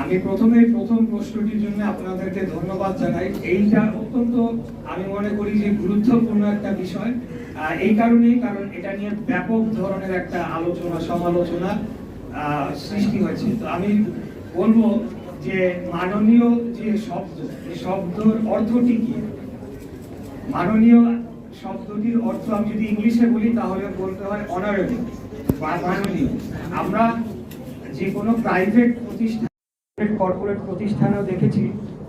আমি প্রথমে প্রথম প্রশ্নটির জন্য আপনাদেরকে ধন্যবাদ জানাই। এইটা অত্যন্ত, আমি মনে করি যে গুরুত্বপূর্ণ একটা বিষয়। এই কারণেই, কারণ এটা নিয়ে ব্যাপক ধরনের একটা আলোচনা, সমালোচনা সৃষ্টি হয়েছে। তো আমি বলব যে মাননীয় যে শব্দ, এই শব্দর অর্থটি কি? মাননীয় শব্দটির অর্থ আমি যদি ইংলিশে বলি, তাহলে বলতে হয় অনারেবল বা মাননীয়। আমরা যে কোনো প্রাইভেট প্রতিষ্ঠান কর্পোরেট প্রতিষ্ঠানেও দেখেছি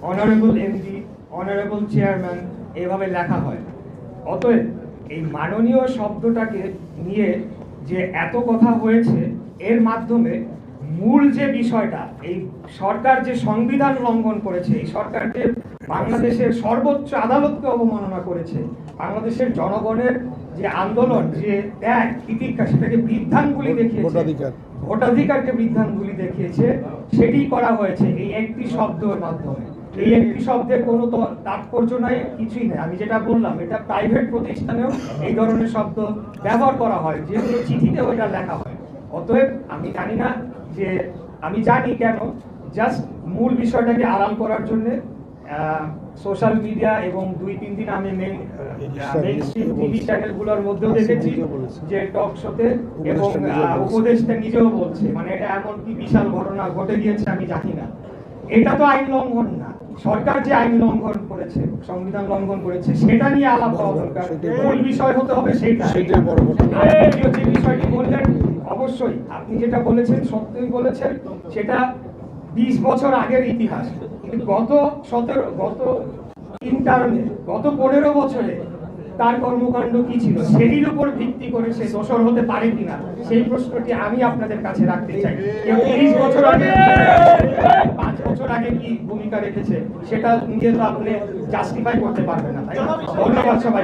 অনারেবল এমডি অনারেবল চেয়ারম্যান এভাবে লেখা হয়। অতএব এই মাননীয় শব্দটাকে নিয়ে যে এত কথা হয়েছে, এর মাধ্যমে মূল যে বিষয়টা এই সরকার যে সংবিধান লঙ্ঘন করেছে এই সরকার যে বাংলাদেশের সর্বোচ্চ আদালতকে অবমাননা করেছে বাংলাদেশের জনগণের যে আন্দোলন যে ত্যাগ তিতিক্ষা সেটাকে বৃদ্ধাঙ্গুলি দেখিয়েছে। ভোটাধিকারকে বৃদ্ধাঙ্গুলি দেখিয়েছে সেটি করা হয়েছে এই একটি শব্দের মাধ্যমে। এই একটি শব্দের কোনো তাৎপর্য নাই কিছুই নেই। আমি যেটা বললাম এটা প্রাইভেট প্রতিষ্ঠানেও এই ধরনের শব্দ ব্যবহার করা হয় যেগুলো চিঠিতেও এটা লেখা হয়। অতএব আমি জানি না যে আমি জানি কেন জাস্ট মূল বিষয়টাকে আড়াল করার জন্য সোশ্যাল মিডিয়া এবং দুই তিন দিন আমি মেইন টিভি চ্যানেলগুলোর মধ্যেও দেখেছি যে টক শোতে এবং আহ, উপদেষ্টা নিজেও বলছে। মানে এটা এমন কি বিশাল ঘটনা ঘটে গিয়েছে আমি জানি না। এটা তো আইন লঙ্ঘন না। সরকার যে আইন লঙ্ঘন করেছে সংবিধান লঙ্ঘন করেছে সেটা নিয়ে আলাপ হওয়া দরকার। মূল বিষয় হতে হবে সেটা। যে বিষয়টি বললেন অবশ্যই আপনি যেটা বলেছেন সত্যই বলেছেন সেটা বিশ বছর আগের ইতিহাস। কিন্তু গত সতেরো গত তিন টার্মে গত পনেরো বছরে তার কর্মকাণ্ড কি ছিল সেটির উপর ভিত্তি করে সে দোষর হতে পারে কিনা সেই প্রশ্নটি আমি আপনাদের কাছে রাখতে চাই। কেউ তিরিশ বছর আগে আগে কি ভূমিকা রেখেছে সেটা নিজে তো আপনি জাস্টিফাই করতে পারবেন না? ধন্যবাদ সবাই